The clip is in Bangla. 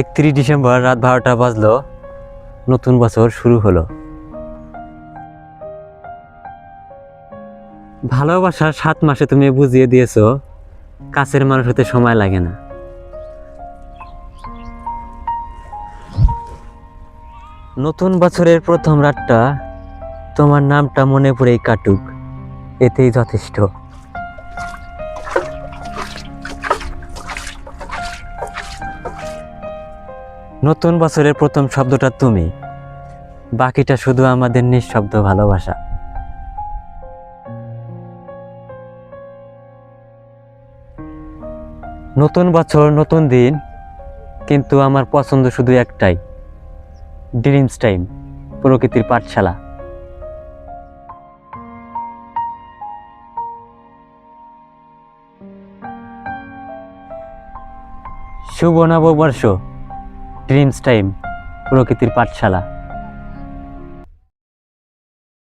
একত্রিশ ডিসেম্বর রাত বারোটা বাজলো। নতুন বছর শুরু হলো। ভালোবাসার সাত মাসে তুমি বুঝিয়ে দিয়েছ, কাছের মানুষ হতে সময় লাগে না। নতুন বছরের প্রথম রাতটা তোমার নামটা মনে পড়েই কাটুক, এতেই যথেষ্ট। নতুন বছরের প্রথম শব্দটা তুমি। বাকিটা শুধু আমাদের নিঃশব্দ ভালোবাসা। নতুন বছর, নতুন দিন, কিন্তু আমার পছন্দ শুধু একটাই। ড্রিমস টাইম প্রকৃতির পাঠশালা। শুভ নববর্ষ। ড্রিমস টাইম প্রকৃতির পাঠশালা।